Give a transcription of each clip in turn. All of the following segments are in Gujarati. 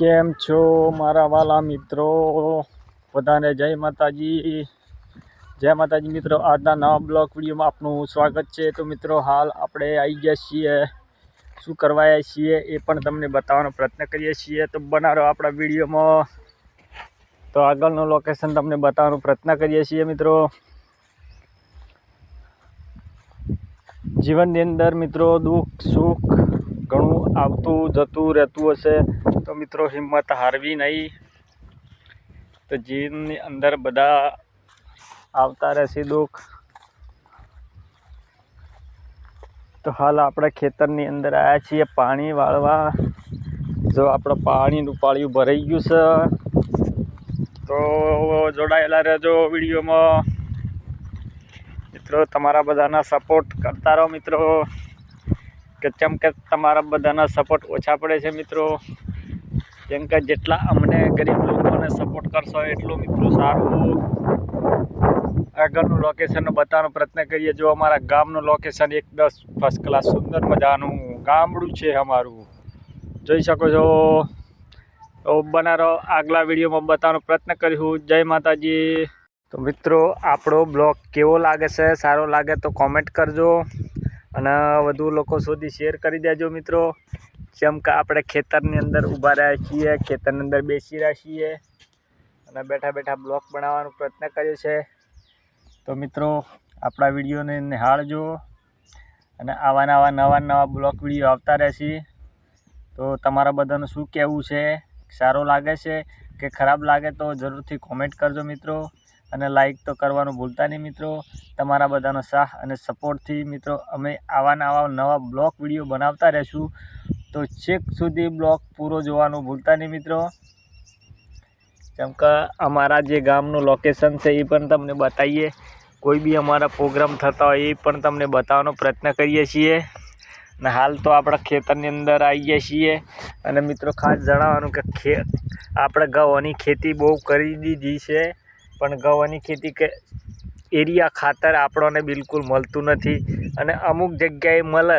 કેમ છો મારા વાલા મિત્રો? બધાને જય માતાજી. જય માતાજી મિત્રો, આજના નવા બ્લોગ વિડીયોમાં આપનું સ્વાગત છે. તો મિત્રો, હાલ આપણે આવી ગયા છીએ. શું કરવાયા છીએ એ પણ તમને બતાવવાનો પ્રયત્ન કરીએ છીએ. તો બનાવો આપણા વિડીયોમાં. તો આગળનું લોકેશન તમને બતાવવાનો પ્રયત્ન કરીએ છીએ મિત્રો. જીવનની અંદર મિત્રો દુઃખ, સુખ ઘણું આવતું જતું રહેતું હશે. તો મિત્રો હિંમત હારવી નહીં. તો જીવની અંદર બધા આવતા રહેશે દુઃખ. તો હાલ આપણે ખેતરની અંદર આવ્યા છીએ પાણી વાળવા. જો આપણે પાણીનું પાળિયું ભરાઈ ગયું છે. તો જોડાયેલા રહેજો વિડીયોમાં. મિત્રો તમારા બધાના સપોર્ટ કરતા રહો મિત્રો. કે ચમ કે તમારા બધાના સપોર્ટ ઓછા પડે છે મિત્રો. કેમ કે જેટલા અમને ગરીબ લોકોને સપોર્ટ કરશો, એટલું મિત્રો સારું. આગળનું લોકેશન બતાવવાનો પ્રયત્ન કરીએ. જો અમારા ગામનું લોકેશન એક દસ ફર્સ્ટ ક્લાસ સુંદર મજાનું ગામડું છે અમારું. જોઈ શકો છો. તો બનારો આગલા વિડીયોમાં બતાવવાનો પ્રયત્ન કરીશું. જય માતાજી. તો મિત્રો, આપણો બ્લોગ કેવો લાગે છે? સારો લાગે તો કોમેન્ટ કરજો. અને વધુ લોકો સુધી શેર કરી દેજો મિત્રો. જેમ કે આપણે ખેતરની અંદર ઊભા રહ્યા છીએ, ખેતરની અંદર બેસી રહ્યા છીએ અને બેઠા બેઠા બ્લોક બનાવવાનો પ્રયત્ન કર્યો છે. તો મિત્રો, આપણા વિડીયોને નિહાળજો અને આવા નવા નવા નવા બ્લોક વીડિયો આવતા રહેશે. તો તમારા બધાનું શું કહેવું છે? સારો લાગે છે કે ખરાબ લાગે તો જરૂરથી કોમેન્ટ કરજો મિત્રો અને લાઈક તો કરવાનું ભૂલતા નહીં મિત્રો. તમારા બધાનો સાહ અને સપોર્ટથી મિત્રો અમે આવા નવા નવા બ્લોગ વીડિયો બનાવતા રહીશું. તો છેક સુધી બ્લોગ પૂરો જોવાનું ભૂલતા નહીં મિત્રો. જેમ કે અમારા જે ગામનું લોકેશન છે એ પણ તમને બતાવીએ. કોઈ બી અમારા પ્રોગ્રામ થતા હોય એ પણ તમને બતાવવાનો પ્રયત્ન કરીએ છીએ. અને હાલ તો આપણા ખેતરની અંદર આવીએ છીએ. અને મિત્રો ખાસ જણાવવાનું કે ખે આપણે ઘઉંની ખેતી બહુ કરી દીધી છે. પણ ઘઉંની ખેતી કે એરિયા ખાતર આપણને બિલકુલ મળતું નથી અને અમુક જગ્યાએ મળે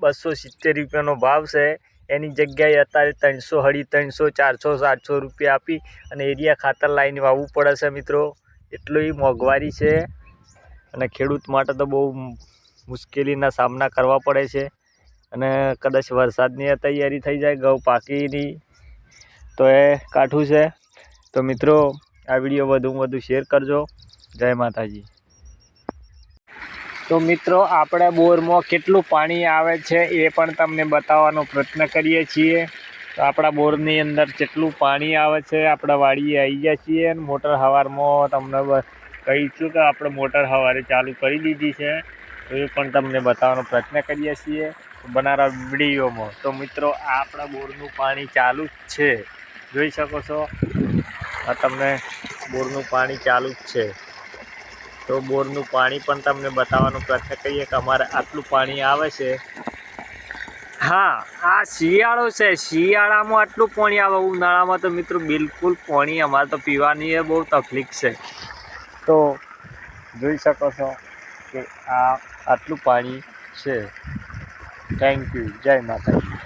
બસો સિત્તેર રૂપિયાનો ભાવ છે. એની જગ્યાએ અત્યારે ત્રણસો અઢી ત્રણસો, ચારસો, સાતસો રૂપિયા આપી અને એરિયા ખાતર લાવીને વાવવું પડે છે મિત્રો. એટલી મોંઘવારી છે. અને ખેડૂત માટે તો બહુ મુશ્કેલીના સામના કરવા પડે છે. અને કદાચ વરસાદની તૈયારી થઈ જાય, ઘઉં પાકીની, તો એ કાઠું છે. તો મિત્રો, આ વીડિયો વધુમાં વધુ શેર કરજો. જય માતાજી. તો મિત્રો, આપણે બોરમાં કેટલું પાણી આવે છે એ પણ તમને બતાવવાનો પ્રયત્ન કરીએ છીએ. તો આપણા બોરની અંદર કેટલું પાણી આવે છે, આપણા વાડીએ આવી ગયા છીએ અને મોટર હવારમાં તમને કહી કહીશું કે આપણે મોટર હવારે ચાલુ કરી દીધી છે. તો એ પણ તમને બતાવવાનો પ્રયત્ન કરીએ છીએ બનારા વિડીયોમાં. તો મિત્રો આ આપણા બોરનું પાણી ચાલુ જ છે. જોઈ શકો છો? આ તમને બોરનું પાણી ચાલુ જ છે. તો બોરનું પાણી પણ તમને બતાવવાનો પ્રયત્ન કરીએ કે અમારે આટલું પાણી આવે છે. હા, આ શિયાળો છે. શિયાળામાં આટલું પાણી આવે. ઉનાળામાં તો મિત્રો બિલકુલ પાણી અમારે તો પીવાની એ બહુ તકલીફ છે. તો જોઈ શકો છો કે આ આટલું પાણી છે. થેન્ક યુ જય માતાજી.